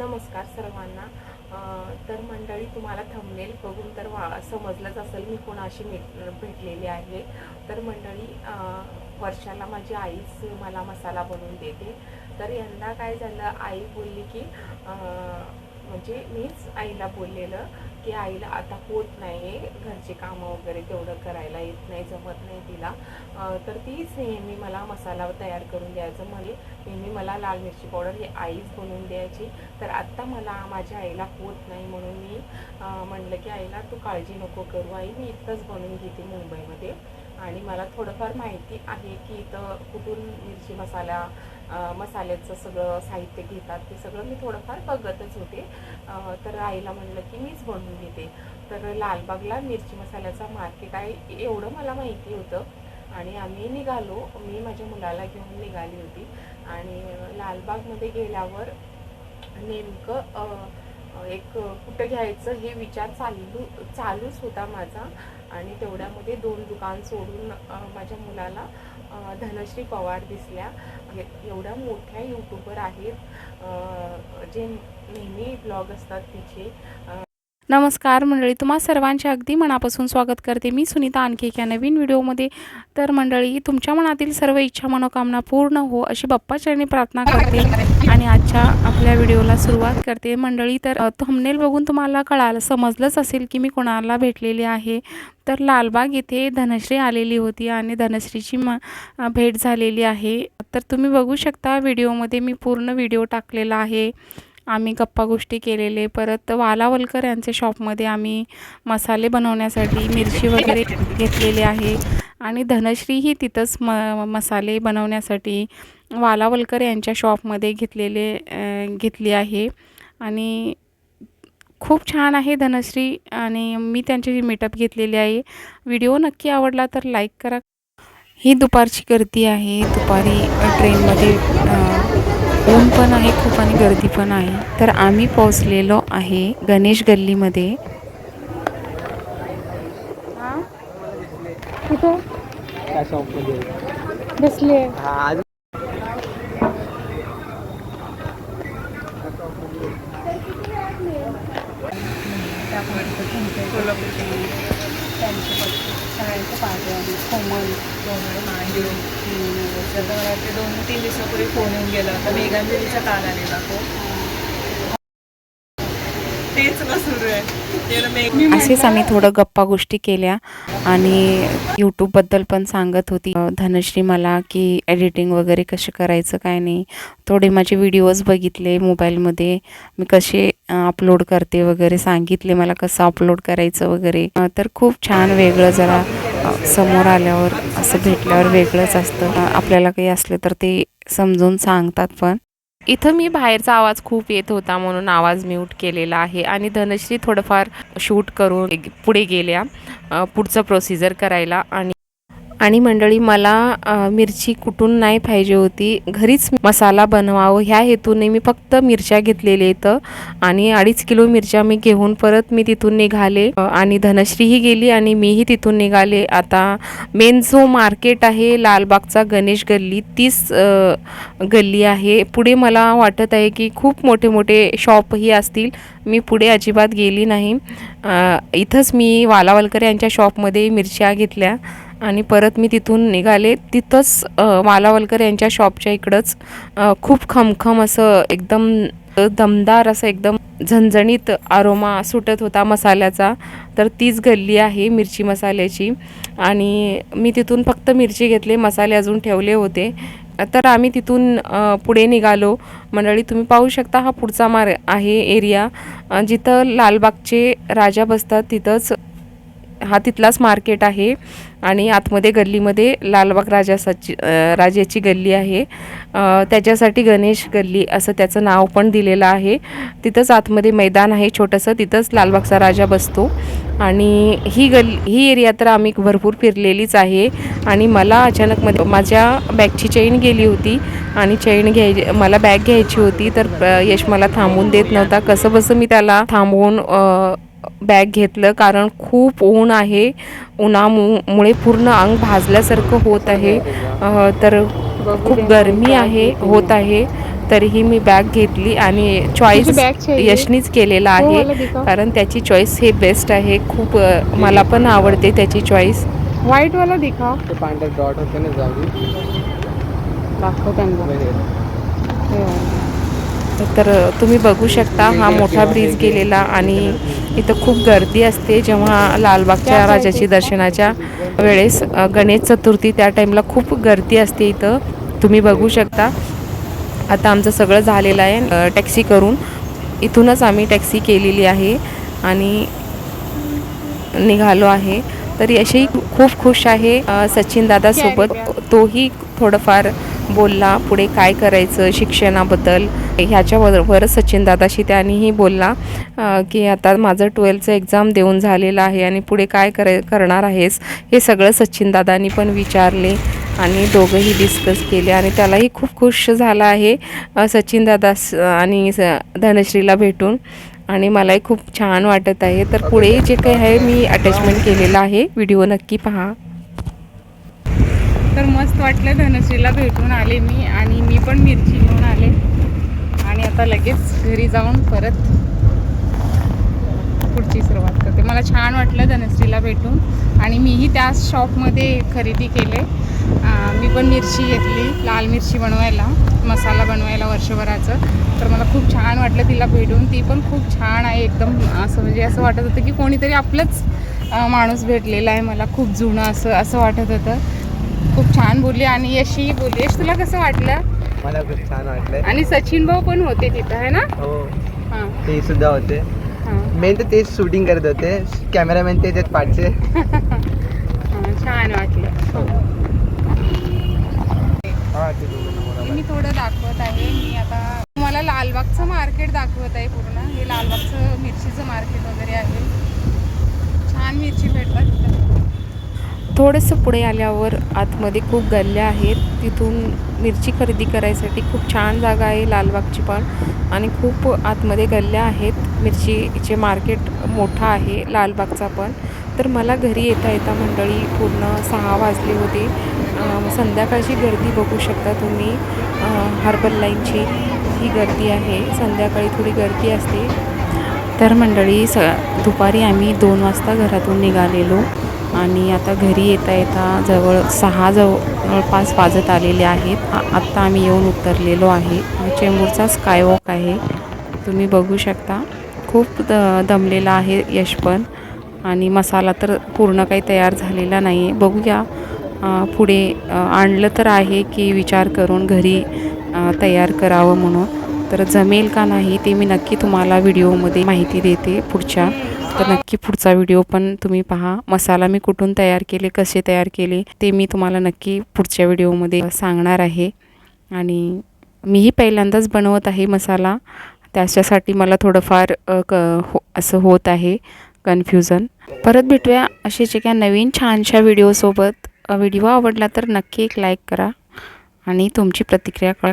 नमस्कार सर्वांना. तर मंडळी तुम्हाला थंबनेल बघून तर वा समजलंच असेल मी कोणाशी भेट भेटलेली आहे. तर मंडळी वर्षाला माझी आईच मला मसाला बनवून देते. तर यंदा काय झालं आई बोलली की म्हणजे मीच आईला बोललेलं की आईला आता होत नाही आहे घरचे कामं वगैरे तेवढं करायला येत नाही जमत नाही तिला. तर तीच नेहमी मला मसाला तयार करून द्यायचं. म्हणजे नेहमी मला लाल मिरची पावडर ही आईच बनवून द्यायची. तर आत्ता मला माझ्या आईला होत नाही म्हणून मी म्हणलं की आईला तू काळजी नको करू आई मी इथंच बनवून घेते मुंबईमध्ये. आणि मला थोडंफार माहिती आहे की इथं कुठून मिरची मसाला मसाल्याचं सगळं साहित्य घेतात ते सगळं मी थोडंफार बघतच होते. तर आईला म्हणलं की मीच बनवून घेते तर लालबागला मिरची मसाल्याचा मार्केट आहे एवढं मला माहिती होतं. आणि आम्ही निघालो मी माझ्या मुलाला घेऊन निघाली होती. आणि लालबागमध्ये गेल्यावर नेमकं एक कुठं घ्यायचं हे विचार चालू चालूच होता माझा. आणि तेवढ्यामध्ये दोन दुकान सोडून माझ्या मुलाला धनश्री पवार दिसल्या. एवढ्या मोठ्या यूट्यूबर आहेत. जे नेहमी ब्लॉग असतात तिचे. नमस्कार मंडळी तुम्हा सर्वांचे अगदी मनापासून स्वागत करते मी सुनीता आणखी एका नवीन व्हिडिओमध्ये. तर मंडळी तुमच्या मनातील सर्व इच्छा मनोकामना पूर्ण हो अशी बाप्पाचरणी प्रार्थना करते आणि आजच्या आपल्या व्हिडिओला सुरुवात करते. मंडळी तर थंबनेल बघून तुम्हाला कळालं समजलंच असेल की मी कोणाला भेटलेली आहे. तर लालबाग इथे धनश्री आलेली होती आणि धनश्रीची म भेट झालेली आहे. तर तुम्ही बघू शकता व्हिडिओमध्ये मी पूर्ण व्हिडिओ टाकलेला आहे. आम्ही गप्पा गोष्टी केलेले. परत वालावलकर यांच्या शॉपमध्ये आम्ही मसाले बनवण्यासाठी मिरची वगैरे घेतलेली आहे. आणि धनश्रीही तिथंच म मसाले बनवण्यासाठी वालावलकर यांच्या शॉपमध्ये घेतलेले घेतली आहे. आणि खूप छान आहे धनश्री आणि मी त्यांची मीटअप घेतलेली आहे. व्हिडिओ नक्की आवडला तर लाईक करा. ही दुपारची गर्दी आहे. दुपारी ट्रेनमध्ये ऊन पण आहे खूप आणि गर्दी पण आहे. तर आम्ही पोहोचलेलो आहे गणेश गल्लीमध्ये. कुठं? शॉपमध्ये बसले हा आज दोन तीन दिवसापूर्वी फोन येऊन गेला. होता मेघांजलीचा काल आलेला तो. तेच ना सुरू आहे. ते ना मेघ असेच आम्ही थोडं गप्पा गोष्टी केल्या. आणि यूट्यूबबद्दल पण सांगत होती. धनश्री मला की एडिटिंग वगैरे कसं करायचं काय नाही. थोडे माझे व्हिडिओज बघितले मोबाईलमध्ये मी कसे अपलोड करते वगैरे सांगितले मला कसं अपलोड करायचं वगैरे. तर खूप छान वेगळं जरा समोर आल्यावर असं भेटल्यावर वेगळंच असतं. आपल्याला काही असलं तर ते समजून सांगतात पण. इथं मी बाहेरचा आवाज खूप येत होता म्हणून आवाज म्यूट केलेला आहे आणि धनश्री थोडंफार शूट करून पुढे गेल्या पुढचं प्रोसिजर करायला आणि आणि मंडळी मला मिरची कुठून नाही पाहिजे होती. घरीच मसाला बनवावं. ह्या हेतूने मी फक्त मिरच्या घेतलेल्या इथं आणि अडीच किलो मिरच्या मी घेऊन परत मी तिथून निघाले. आणि धनश्रीही गेली आणि मीही तिथून निघाले. आता मेन जो मार्केट आहे लालबागचा गणेश गल्ली तीच गल्ली आहे. पुढे मला वाटत आहे की खूप मोठे मोठे शॉपही असतील. मी पुढे अजिबात गेली नाही. इथंच मी वालावलकर यांच्या शॉपमध्ये मिरच्या घेतल्या. आणि परत मी तिथून निघाले. तिथंच मालावलकर यांच्या शॉपच्या इकडंच खूप खमखम असं एकदम दमदार असं एकदम झणझणीत आरोमा सुटत होता मसाल्याचा. तर तीच गल्ली आहे मिरची मसाल्याची. आणि मी तिथून फक्त मिरची घेतले मसाले अजून ठेवले होते. तर आम्ही तिथून पुढे निघालो. मंडळी तुम्ही पाहू शकता हा पुढचा मार आहे एरिया. जिथं लालबागचे राजा बसतात तिथंच हा तिथलाच मार्केट आहे आणि आतमध्ये गल्लीमध्ये लालबाग राजासाची राजाची गल्ली आहे. त्याच्यासाठी गणेश गल्ली असं त्याचं नाव पण दिलेलं आहे. तिथंच आतमध्ये मैदान आहे छोटंसं. तिथंच लालबागचा राजा बसतो. आणि ही गल्ली ही एरिया तर आम्ही भरपूर फिरलेलीच आहे. आणि मला अचानक मध्ये माझ्या बॅगची चेन गेली होती आणि चेन घ्याय मला बॅग घ्यायची होती. तर यश मला थांबून देत नव्हता. कसं बसं मी त्याला थांबवून बॅग घेतलं. कारण खूप ऊन आहे. उन्हामुळे पूर्ण अंग भाजल्यासारखं होत आहे. तर खूप गरमी आहे होत आहे. तरीही मी बॅग घेतली आणि चॉईस? यशनीच केलेला वो आहे. कारण त्याची चॉईस हे बेस्ट आहे. खूप मला पण आवडते त्याची चॉईस व्हाईट वाला दिखाओ ते पांढरे डॉट होते ना जाऊ दाखव त्यांना. हे. तर तुम्ही बघू शकता हा मोठा ब्रिज गेलेला आणि इथं खूप गर्दी असते. जेव्हा लालबागच्या राजाची दर्शनाच्या वेळेस गणेश चतुर्थी त्या टाईमला खूप गर्दी असते इथं. तुम्ही बघू शकता. आता आमचं सगळं झालेलं आहे टॅक्सी करून. इथूनच आम्ही टॅक्सी केलेली आहे आणि निघालो आहे. तर यशही खूप खुश आहे सचिन दादासोबत. तोही थोडंफार बोलला पुढे काय करायचं शिक्षणाबद्दल? ह्याच्यावर वर सचिन दादाशी त्यांनीही बोलला की आता माझं ट्वेल्थचं एक्झाम देऊन झालेलं आहे आणि पुढे काय करे करणार आहेस? हे सगळं सचिन दादांनी पण विचारले आणि दोघंही डिस्कस केले आणि त्यालाही खूप खुश झाला आहे अ, सचिन दादा स- आणि स- धनश्रीला भेटून. आणि मलाही खूप छान वाटत आहे. तर पुढे जे काही आहे मी अटॅचमेंट केलेलं आहे. व्हिडिओ नक्की पहा. तर मस्त वाटलं धनश्रीला भेटून आले मी आणि मी पण मिरची घेऊन आले. आणि आता लगेच घरी जाऊन परत पुढची सुरुवात करते. मला छान वाटलं धनश्रीला भेटून आणि मीही त्याच शॉपमध्ये खरेदी केले. मी पण मिरची घेतली लाल मिरची बनवायला मसाला बनवायला वर्षभराचं. तर मला खूप छान वाटलं तिला भेटून. ती पण खूप छान आहे एकदम. असं म्हणजे असं वाटत होतं की कोणीतरी आपलंच माणूस भेटलेला आहे. मला खूप जुनं असं असं वाटत होतं. खूप छान बोलली आणि यशी बोलली. यश तुला कसं वाटलं? मला खूप छान वाटलंय. आणि सचिन भाऊ पण होते तिथं आहे ना? हो. हां. ते सुद्धा होते. हां. मेन तर तेच शूटिंग करत होते. कॅमेरामॅन तेच आहेत पाठचे हां छान वाटलं. हा. ते मी थोडं दाखवत आहे. मी आता तुम्हाला लालबागचं मार्केट दाखवत आहे पूर्ण. हे लालबागचं मिरचीचं मार्केट वगैरे आहे. छान मिरची भेटतात तिथं. थोडंसं पुढे आल्यावर आतमध्ये खूप गल्ल्या आहेत. तिथून मिरची खरेदी करायसाठी खूप छान जागा आहे लालबागची पण. आणि खूप आतमध्ये गल्ल्या आहेत. मिरचीचे मार्केट मोठा आहे लालबागचा पण. तर मला घरी येता येता मंडळी पूर्ण सहा वाजले होते. संध्याकाळची गर्दी बघू शकता तुम्ही. हर्बल लाईनची ही गर्दी आहे. संध्याकाळी थोडी गर्दी असते. तर मंडळी स दुपारी आम्ही दोन वाजता घरातून निघालेलो. आणि आता घरी येता येता जवळ सहा जवळपास वाजत आलेले आहेत. आत्ता आम्ही येऊन उतरलेलो आहे. चेंबूरचा स्कायवॉक आहे. तुम्ही बघू शकता. खूप द दमलेला आहे यश पण. आणि मसाला तर पूर्ण काही तयार झालेला नाही आहे बघूया पुढे आणलं तर आहे की विचार करून घरी तयार करावं म्हणून. तर जमेल का नाही ते मी नक्की तुम्हाला व्हिडिओमध्ये माहिती देते पुढच्या. तर नक्की पुढचा व्हिडिओ पण तुम्ही पहा. मसाला मी कुठून तयार केले कसे तयार केले ते मी तुम्हाला नक्की पुढच्या व्हिडिओमध्ये सांगणार आहे. आणि मीही पहिल्यांदाच बनवत आहे मसाला. त्याच्यासाठी मला थोडंफार क हो असं होत आहे कन्फ्युजन. परत भेटूया असेच एका नवीन छानशा व्हिडिओसोबत. व्हिडिओ आवडला तर नक्की एक लाईक करा आणि तुमची प्रतिक्रिया कळा